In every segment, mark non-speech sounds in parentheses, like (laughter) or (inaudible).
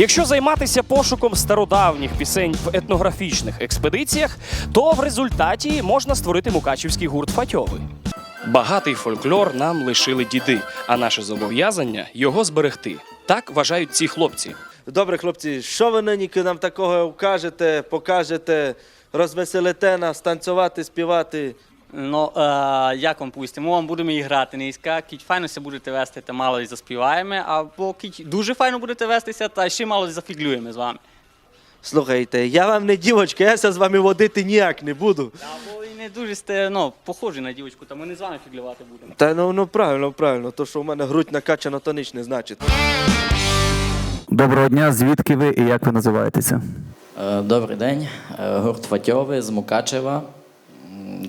Якщо займатися пошуком стародавніх пісень в етнографічних експедиціях, то в результаті можна створити мукачівський гурт Фатьови. Багатий фольклор нам лишили діди, а наше зобов'язання його зберегти. Так вважають ці хлопці. Добре, хлопці, що ви нині нам такого вкажете, покажете, розвеселите нас, танцювати, співати? Ну, е, як вам пустимо? Ми вам будемо і грати низька, кіть файно се будете вести, та мало і заспіваємо, або кіть дуже файно будете вестися, та ще мало і зафіглюємо з вами. Слухайте, я вам не дівочка, я ся з вами водити ніяк не буду. Або і не дуже сте, ну, похожі на дівчинку, та ми не з вами фіглювати будемо. Та ну, ну правильно, правильно. То, що у мене грудь накачана, то ніч не значить. Доброго дня, звідки ви і як ви називаєтеся? Е, Добрий день, Е, гурт Фатьови з Мукачева.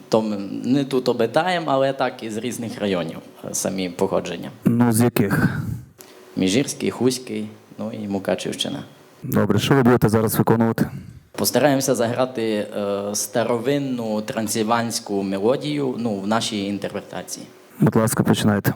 То ми не тут обитаємо, але так із різних районів е, самі походження. Ну, з яких? Міжірський, Хуський, ну і Мукачівщина. Добре, що ви будете зараз виконувати? Постараємося заграти е, старовинну трансильванську мелодію ну, в нашій інтерпретації. Будь ласка, починайте.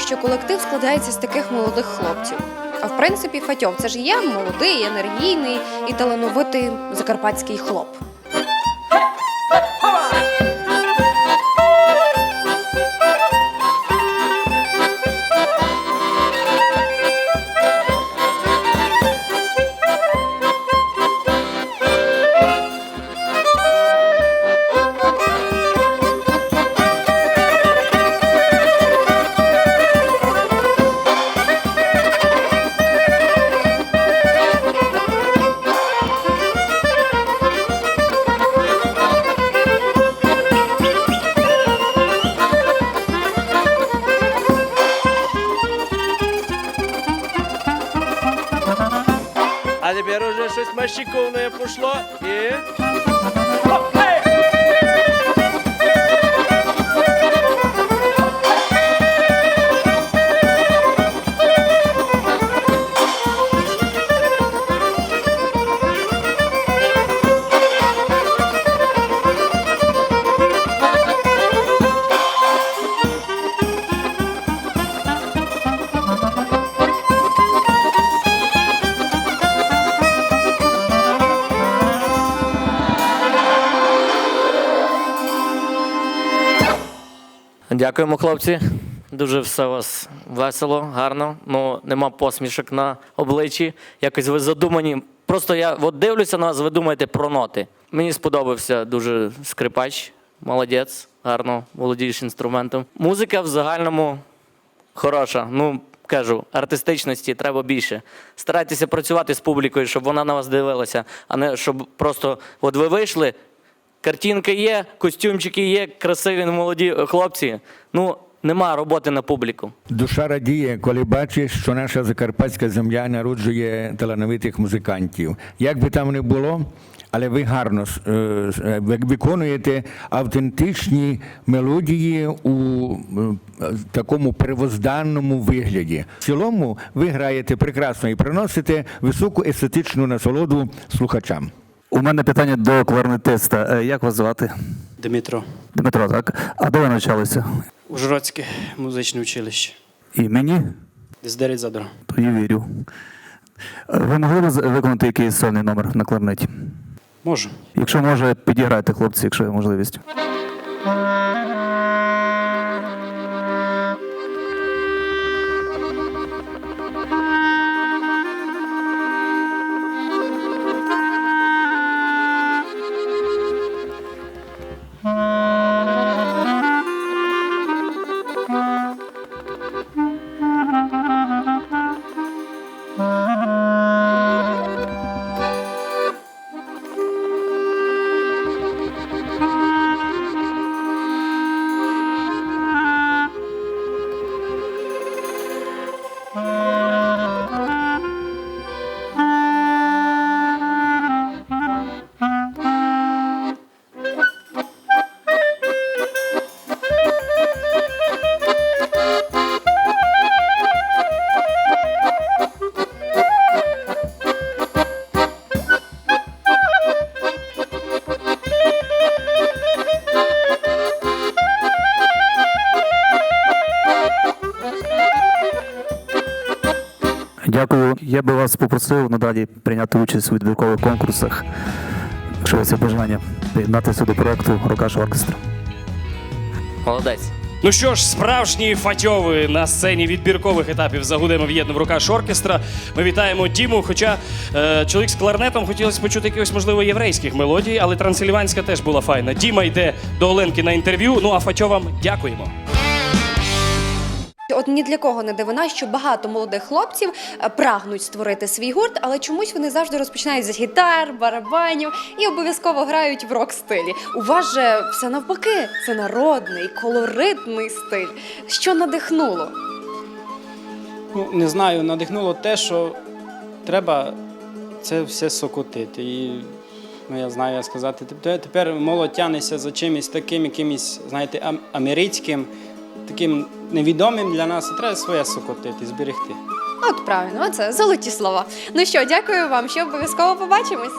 Що колектив складається з таких молодих хлопців. А в принципі, Фатьов це ж є молодий, енергійний і талановитий закарпатський хлоп. Уже щось пошло пішло Дякуємо, хлопці. Дуже все у вас весело, гарно. Ну нема посмішок на обличчі. Якось ви задумані. Просто я от дивлюся на вас, ви думаєте про ноти. Мені сподобався дуже скрипач, молодець, гарно володієш інструментом. Музика в загальному хороша. Ну кажу, артистичності треба більше. Старайтеся працювати з публікою, щоб вона на вас дивилася, а не щоб просто от ви вийшли. Картинки є, костюмчики є, красиві молоді хлопці. Ну, нема роботи на публіку. Душа радіє, коли бачиш, що наша закарпатська земля народжує талановитих музикантів. Як би там не було, але ви гарно е, е, виконуєте автентичні мелодії у е, такому первозданному вигляді. В цілому ви граєте прекрасно і приносите високу естетичну насолоду слухачам. У мене питання до кларнетиста. Е, Як вас звати? Дмитро, Дмитро, так? А де ви навчалися? Ужгородське музичне училище. І мені? Десь 9 задро. То я вірю. Ви могли б виконати якийсь сольний номер на кларнеті? Можу. Якщо може, підіграйте, хлопці, якщо є можливість. Mm-hmm. (laughs) Дякую. Я би вас попросив надалі прийняти участь у відбіркових конкурсах, якщо є це бажання, приєднатися до проекту Рокаш Оркестра. Молодець. Ну що ж, справжні фатьови на сцені відбіркових етапів загудемо в'єднав рукаш оркестра. Ми вітаємо Діму. Хоча е, чоловік з кларнетом хотілося почути якихось, можливо, єврейських мелодій, але трансильванська теж була файна. Діма йде до Оленки на інтерв'ю. Ну а фатьовам дякуємо. От ні для кого не дивина, що багато молодих хлопців е, прагнуть створити свій гурт, але чомусь вони завжди розпочинають з гітар, барабанів і обов'язково грають в рок-стилі. У вас же все навпаки, це народний, колоритний стиль. Що надихнуло? Ну, не знаю, надихнуло те, що треба це все сокотити. І ну, я знаю, як сказати. Тепер, молодь тягнеться за чимось таким, якимось, знаєте, ам- американським, таким невідомим для нас. І треба своє сокотити, зберегти. От правильно, це золоті слова. Ну що, дякую вам, що обов'язково побачимось.